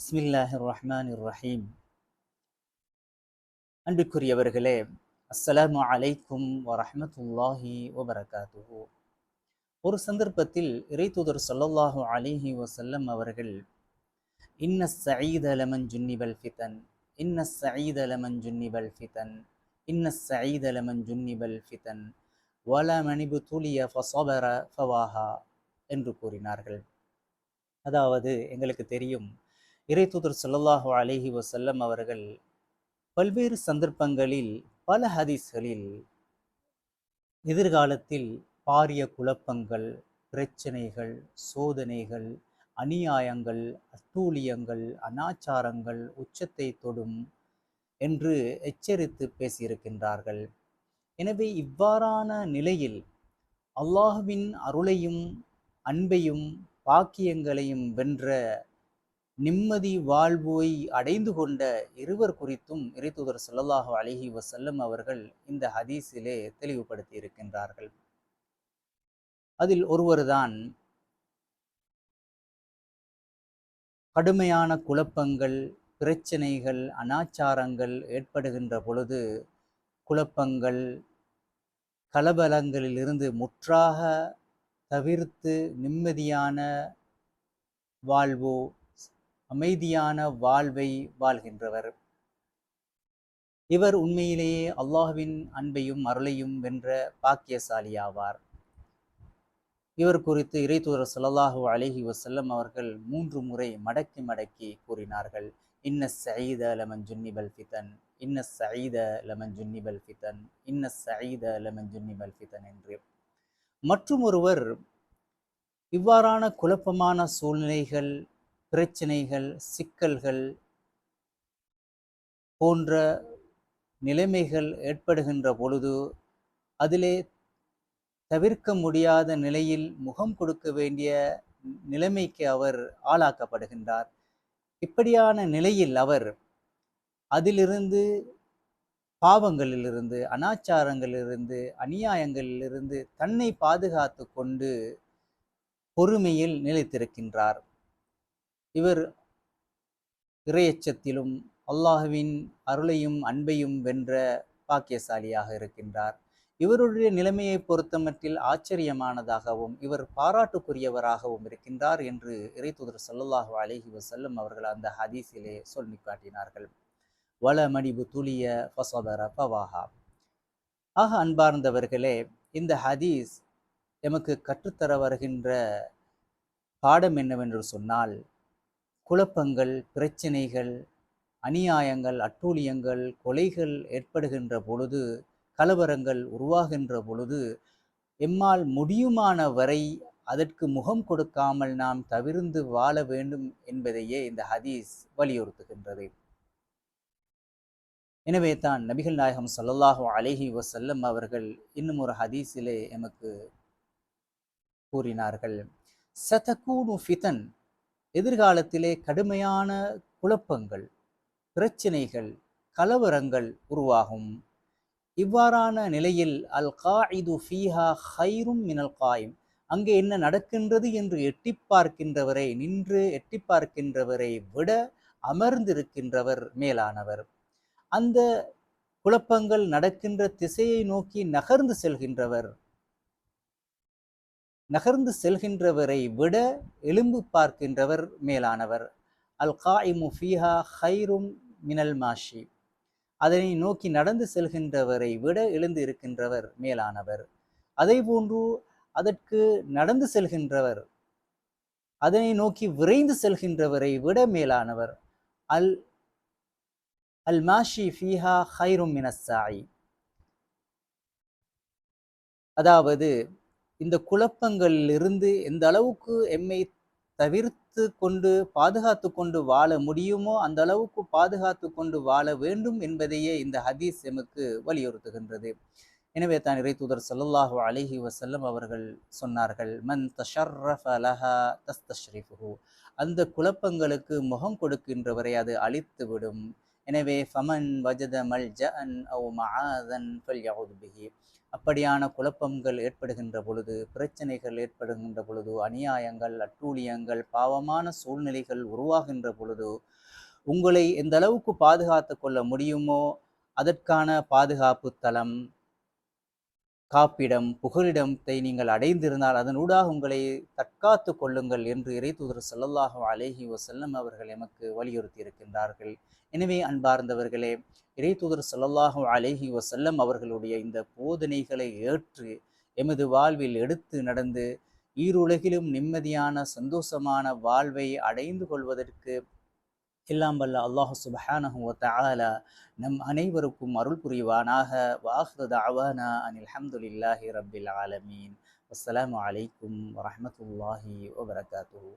பிஸ்மில்லாஹிர் ரஹ்மான் ரஹீம் அன்புக்குரியவர்களே அஸ்ஸலாமு அலைக்கும் வரஹ்மத்துல்லாஹி வபரகாத்துஹு. ஒரு சந்தர்ப்பத்தில் இறைத்தூதர் சொல்லல்லாஹு அலிஹி வசல்லம் அவர்கள் இன்ன சயீத லமன் ஜுன்னிபல் ஃபிதன் இன்ன சயீத லமன் ஜுன்னிபல் ஃபிதன் இன்ன சயீத லமன் ஜுன்னிபல் ஃபிதன் வல மணிபு துலிய ஃபசபர ஃபவாஹா என்று கூறினார்கள். அதாவது எங்களுக்கு தெரியும் இறைத்தூதர் ஸல்லல்லாஹு அலைஹி வசல்லம் அவர்கள் பல்வேறு சந்தர்ப்பங்களில் பல ஹதீஸ்களில் எதிர்காலத்தில் பாரிய குழப்பங்கள் பிரச்சனைகள் சோதனைகள் அநியாயங்கள் அட்டூழியங்கள் அனாச்சாரங்கள் உச்சத்தை தொடும் என்று எச்சரித்து பேசியிருக்கின்றார்கள். எனவே இவ்வாறான நிலையில் அல்லாஹுவின் அருளையும் அன்பையும் பாக்கியங்களையும் வென்ற நிம்மதி வாழ்வை அடைந்து கொண்ட இருவர் குறித்தும் இறைத்தூதர் ஸல்லல்லாஹு அழகி வசல்லம் அவர்கள் இந்த ஹதீஸிலே தெளிவுபடுத்தி இருக்கின்றார்கள். அதில் ஒருவர்தான் கடுமையான குழப்பங்கள் பிரச்சனைகள் அனாச்சாரங்கள் ஏற்படுகின்ற பொழுது குழப்பங்கள் கலபலங்களிலிருந்து முற்றாக தவிர்த்து நிம்மதியான வாழ்வோ அமைதியான வாழ்வை வாழ்கின்றவர். இவர் உண்மையிலேயே அல்லாஹ்வின் அன்பையும் அருளையும் வென்ற பாக்கியசாலியாவார். இவர் குறித்து இறைத்தூதர் ஸல்லல்லாஹு அலஹி வசல்லம் அவர்கள் மூன்று முறை மடக்கி மடக்கி கூறினார்கள். இன்ன சயீத லமன் ஜுன்னிபல் ஃபிதன் இன்ன சயீத லமன் ஜுன்னிபல் ஃபிதன் இன்ன சயீத லமன் ஜுன்னிபல் ஃபிதன் என்று. மற்றும் ஒருவர் இவ்வாறான குழப்பமான சூழ்நிலைகள் பிரச்சனைகள் சிக்கல்கள் போன்ற நிலைமைகள் ஏற்படுகின்ற பொழுது அதிலே தவிர்க்க முடியாத நிலையில் முகம் கொடுக்க வேண்டிய நிலைமைக்கு அவர் ஆளாக்கப்படுகின்றார். இப்படியான நிலையில் அவர் அதிலிருந்து பாவங்களிலிருந்து அனாச்சாரங்களிலிருந்து அநியாயங்களிலிருந்து தன்னை பாதுகாத்து கொண்டு பொறுமையில் நிலைத்திருக்கின்றார். இவர் இறையச்சத்திலும் அல்லாஹுவின் அருளையும் அன்பையும் வென்ற பாக்கியசாலியாக இருக்கின்றார். இவருடைய நிலைமையை பொறுத்தமட்டில் ஆச்சரியமானதாகவும் இவர் பாராட்டுக்குரியவராகவும் இருக்கின்றார் என்று இறைத்துதர் ஸல்லல்லாஹு அலஹி வசல்லம் அவர்கள் அந்த ஹதீஸிலே சொல்லி காட்டினார்கள். வள மடிபு துளிய பசோதர பவாஹா ஆக அன்பார்ந்தவர்களே இந்த ஹதீஸ் எமக்கு கற்றுத்தர வருகின்ற பாடம் என்னவென்று சொன்னால் குழப்பங்கள் பிரச்சனைகள் அநியாயங்கள் அட்டூழியங்கள் கொலைகள் ஏற்படுகின்ற பொழுது கலவரங்கள் உருவாகின்ற பொழுது எம்மால் முடியுமான வரை அதற்கு முகம் கொடுக்காமல் நாம் தவிர்ந்து வாழ வேண்டும் என்பதையே இந்த ஹதீஸ் வலியுறுத்துகின்றது. எனவே தான் நபிகள் நாயகம் ஸல்லல்லாஹு அலஹி வசல்லம் அவர்கள் இன்னும் ஒரு ஹதீஸிலே எமக்கு கூறினார்கள். சதகூனு ஃபிதன் எதிர்காலத்திலே கடுமையான குழப்பங்கள் பிரச்சனைகள் கலவரங்கள் உருவாகும். இவ்வாறான நிலையில் அல் காயிது ஃபீஹா ஹைரும் மினல் காயும். அங்கே என்ன நடக்கின்றது என்று எட்டி பார்க்கின்றவரை நின்று எட்டி பார்க்கின்றவரை விட அமர்ந்திருக்கின்றவர் மேலானவர். அந்த குழப்பங்கள் நடக்கின்ற திசையை நோக்கி நகர்ந்து செல்கின்றவர். நகர்ந்து செல்கின்றவரை விட எலும்பு பார்க்கின்றவர் மேலானவர். அல் காயிமு ஃபீஹா ஹைரும் மினல் மாஷி. அதனை நோக்கி நடந்து செல்கின்றவரை விட எழுந்து இருக்கின்றவர் மேலானவர். அதே போன்று அதற்கு நடந்து செல்கின்றவர் அதனை நோக்கி விரைந்து செல்கின்றவரை விட மேலானவர். அல் அல் மாஷி ஃபீஹா ஹைரும் மினஸ்ஸாய் அதாவது இந்த குழப்பங்களிலிருந்து எந்த அளவுக்கு எம்மை தவிர்த்து கொண்டு பாதுகாத்து கொண்டு வாழ முடியுமோ அந்த அளவுக்கு பாதுகாத்து கொண்டு வாழ வேண்டும் என்பதையே இந்த ஹதீஸ் எமக்கு வலியுறுத்துகின்றது. எனவே தான் இறைத்தூதர் ஸல்லல்லாஹு அலஹி வசல்லம் அவர்கள் சொன்னார்கள் மன் தஷர்ரஃப லஹா அந்த குழப்பங்களுக்கு முகம் கொடுக்கின்றவரை அது அழித்து விடும் எனவே ஃபமன் வஜத மல் ஜஅன் அவ் அப்படியான குழப்பங்கள் ஏற்படுகின்ற பொழுது பிரச்சனைகள் ஏற்படுகின்ற பொழுது அநியாயங்கள் அட்டூழியங்கள் பாவமான சூழ்நிலைகள் உருவாகின்ற பொழுது உங்களை எந்த அளவுக்கு பாதுகாத்து கொள்ள முடியுமோ அதற்கான பாதுகாப்பு தளம் காப்பிடம் புகலிடத்தை நீங்கள் அடைந்திருந்தால் அதனூடாக உங்களை தற்காத்து கொள்ளுங்கள் என்று இறைத்தூதர் ஸல்லல்லாஹு அலேஹி வசல்லம் அவர்கள் எமக்கு வலியுறுத்தி இருக்கின்றார்கள் எனவே அன்பார்ந்தவர்களே இறைத்தூதர் ஸல்லல்லாஹு அலேஹி வசல்லம் அவர்களுடைய இந்த போதனைகளை ஏற்று எமது வாழ்வில் எடுத்து நடந்து ஈருலகிலும் நிம்மதியான சந்தோஷமான வாழ்வை அடைந்து கொள்வதற்கு எல்லாம் வல்ல அல்லாஹு சுபஹானஹு வ தஆலா நம் அனைவருக்கும் அருள் புரிவானாக வாஹ்ரு தஅவானா அனில் ஹம்துலில்லாஹி ரப்பில் ஆலமீன் அஸ்ஸலாமு அலைக்கும் வரஹ்மத்துல்லாஹி வபரகாத்துஹு